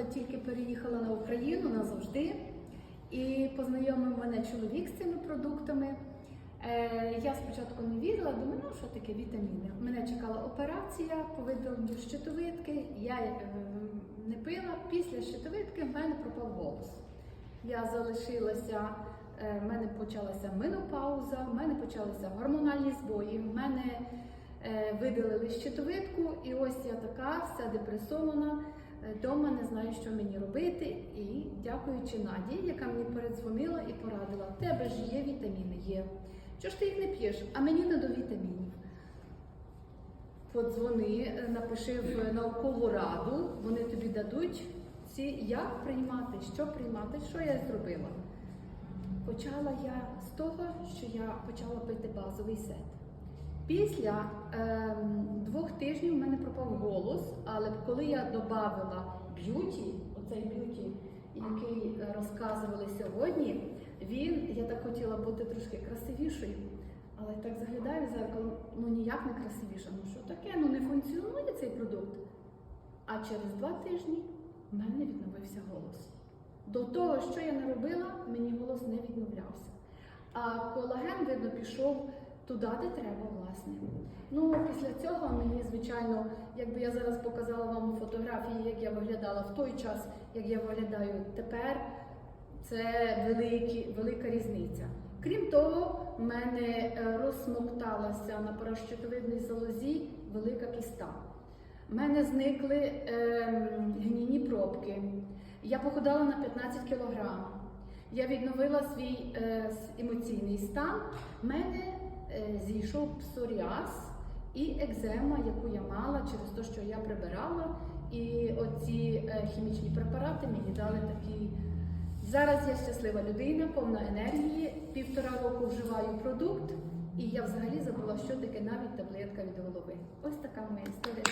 от тільки переїхала на Україну назавжди, і познайомив мене чоловік з цими продуктами. Е, я спочатку не вірила, думаю, ну що таке вітаміни. Мене чекала операція по видаленню щитовидки. Я е, не пила. Після щитовидки в мене пропав голос. Я залишилася, е, в мене почалася менопауза, в мене почалися гормональні збої, в мене видалили щитовидку, і ось я така, вся депресована. Е, Дома не знаю, що мені робити. І дякуючи Наді, яка мені передзвонила і порадила: тебе ж є вітаміни, є. Чого ж ти їх не п'єш? А мені не до вітамінів. Подзвони, е, напиши в наукову раду, вони тобі дадуть ці, як приймати, що приймати, що я зробила. Почала я з того, що я почала пити базовий сет. Після ем, двох тижнів в мене пропав голос, але коли я додавала б'юті, оцей б'юті, який е, розказували сьогодні, він, я так хотіла бути трошки красивішою, але так заглядаю в зеркало, ну ніяк не красивіша. Ну що таке? Ну не функціонує цей продукт. А через два тижні в мене відновився голос. До того, що я не робила, мені голос не відновлявся. А колаген, видно, пішов туди, де треба, власне. Ну, після цього мені, звичайно, якби я зараз показала вам фотографії, як я виглядала в той час, як я виглядаю тепер, це великі, велика різниця. Крім того, в мене е, розсмокталася на паращитовидній залозі велика кіста. У мене зникли ем, гнійні пробки. Я похудала на 15 кілограм. Я відновила свій е, емоційний стан. У мене е, зійшов псоріаз і екзема, яку я мала через те, що я прибирала. І оці е, хімічні препарати мені дали такі. Зараз я щаслива людина, повна енергії. Півтора року вживаю продукт, і я взагалі забула, що таке навіть таблетка від голови. Ось така моя історія.